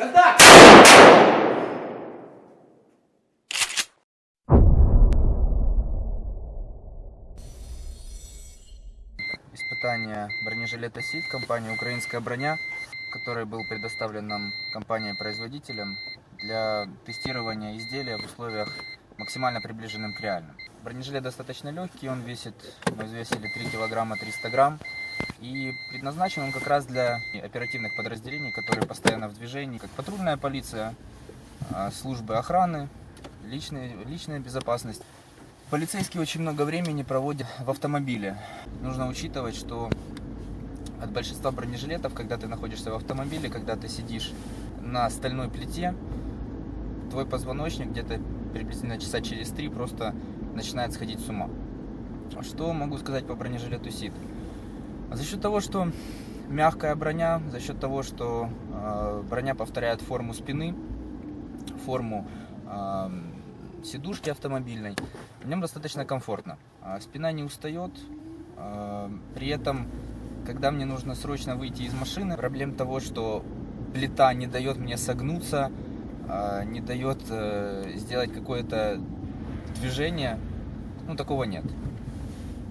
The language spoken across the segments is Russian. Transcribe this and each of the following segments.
Контакт! испытание бронежилета СИД компании «Украинская броня», который был предоставлен нам компанией-производителем для тестирования изделия в условиях максимально приближенным к реальным. Бронежилет достаточно легкий, он весит, мы взвесили 3 килограмма 300 грамм, и предназначен он как раз для оперативных подразделений, которые постоянно в движении, как патрульная полиция, а, службы охраны, личная, личная безопасность. Полицейские очень много времени проводят в автомобиле. Нужно учитывать, что от большинства бронежилетов, когда ты находишься в автомобиле, когда ты сидишь на стальной плите, твой позвоночник где-то приблизительно часа через три просто начинает сходить с ума. Что могу сказать по бронежилету СИД? За счет того, что мягкая броня, за счет того, что э, броня повторяет форму спины, форму э, сидушки автомобильной, в нем достаточно комфортно. А Спина не устает, а, при этом, когда мне нужно срочно выйти из машины, проблем того, что плита не дает мне согнуться, а, не дает э, сделать какое-то движение, ну такого нет.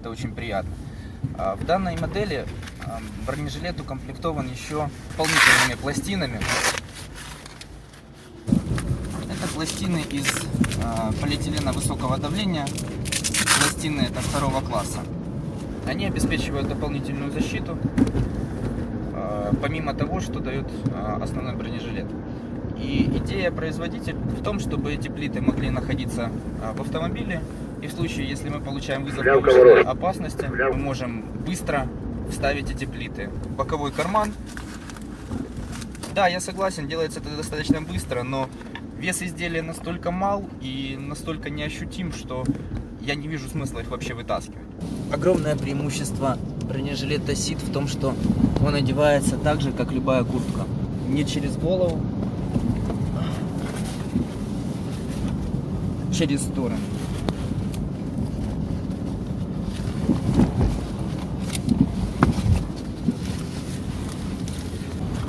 Это очень приятно. А В данной модели бронежилет укомплектован еще дополнительными пластинами. Это пластины из а, полиэтилена высокого давления. Пластины это второго класса. Они обеспечивают дополнительную защиту, а, помимо того, что дает основной бронежилет. И идея производителя в том, чтобы эти плиты могли находиться в автомобиле, и в случае, если мы получаем вызов повышенной опасности, мы можем быстро вставить эти плиты боковой карман. Да, я согласен, делается это достаточно быстро, но вес изделия настолько мал и настолько неощутим, что я не вижу смысла их вообще вытаскивать. Огромное преимущество бронежилета СИД в том, что он одевается так же, как любая куртка. Не через голову, через стороны.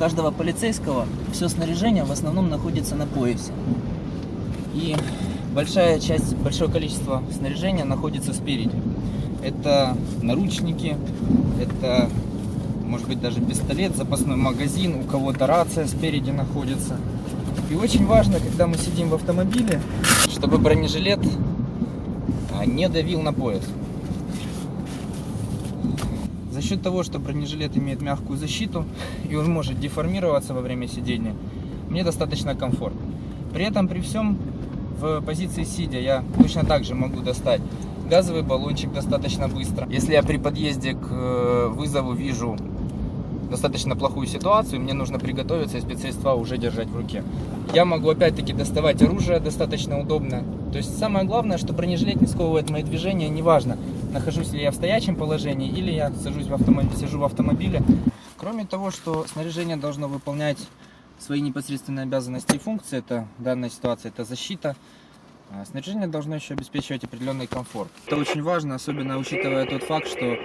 Каждого полицейского все снаряжение в основном находится на поясе. И большая часть, большое количество снаряжения находится спереди. Это наручники, это может быть даже пистолет, запасной магазин, у кого-то рация спереди находится. И очень важно, когда мы сидим в автомобиле, чтобы бронежилет а, не давил на пояс. За счет того, что бронежилет имеет мягкую защиту и он может деформироваться во время сидения, мне достаточно комфортно. При этом, при всем, в позиции сидя я точно так же могу достать газовый баллончик достаточно быстро. Если я при подъезде к э, вызову вижу достаточно плохую ситуацию, мне нужно приготовиться и спецсредства уже держать в руке. Я могу опять-таки доставать оружие достаточно удобно. То есть самое главное, что бронежилет не сковывает мои движения, неважно, нахожусь ли я в стоячем положении или я сажусь в автомобиле, сижу в автомобиле. Кроме того, что снаряжение должно выполнять свои непосредственные обязанности и функции, это в данной ситуации это защита, а Снаряжение должно еще обеспечивать определенный комфорт. Это очень важно, особенно учитывая тот факт, что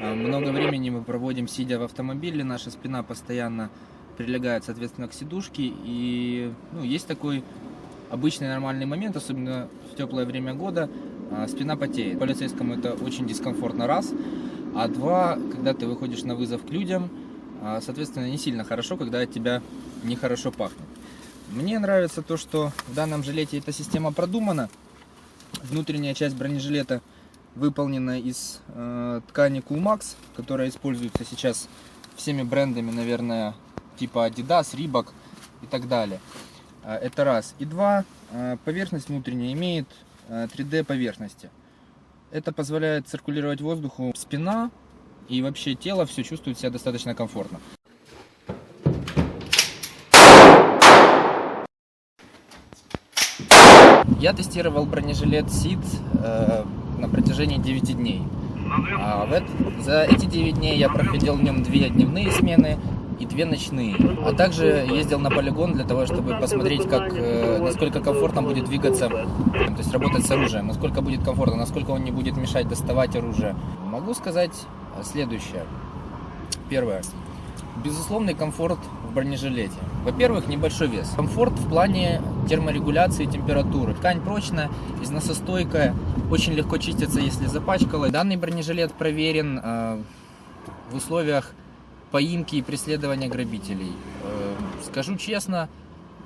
а, много времени мы проводим сидя в автомобиле, наша спина постоянно прилегает, соответственно, к сидушке, и ну, есть такой обычный нормальный момент, особенно в теплое время года, спина потеет. Полицейскому это очень дискомфортно, раз. А два, когда ты выходишь на вызов к людям, а, соответственно, не сильно хорошо, когда от тебя нехорошо пахнет. Мне нравится то, что в данном жилете эта система продумана. Внутренняя часть бронежилета выполнена из э, ткани Coolmax, которая используется сейчас всеми брендами, наверное, типа Adidas, Reebok и так далее. Э, Это раз. И два, э, поверхность внутренняя имеет 3D поверхности. Это позволяет циркулировать воздуху спина и вообще тело все чувствует себя достаточно комфортно. Я тестировал бронежилет СИД э, на протяжении 9 дней. А в эт- за эти 9 дней я проходил в нем 2 дневные смены и 2 ночные. А также ездил на полигон для того, чтобы посмотреть, как, э, насколько комфортно будет двигаться, то есть работать с оружием, насколько будет комфортно, насколько он не будет мешать доставать оружие. Могу сказать следующее. Первое. Безусловный комфорт в бронежилете. Во-первых, небольшой вес. Комфорт в плане терморегуляции температуры. Ткань прочная, износостойкая, очень легко чистится, если запачкала. Данный бронежилет проверен э, в условиях поимки и преследования грабителей. Э, скажу честно,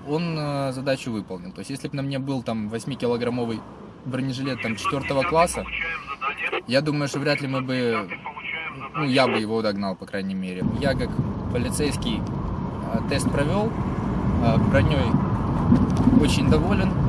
он э, задачу выполнил. То есть, если бы на мне был там 8-килограммовый бронежилет там 4 класса, я думаю, что вряд ли мы бы ну, я бы его догнал, по крайней мере. Я как полицейский э, тест провел, броней очень доволен.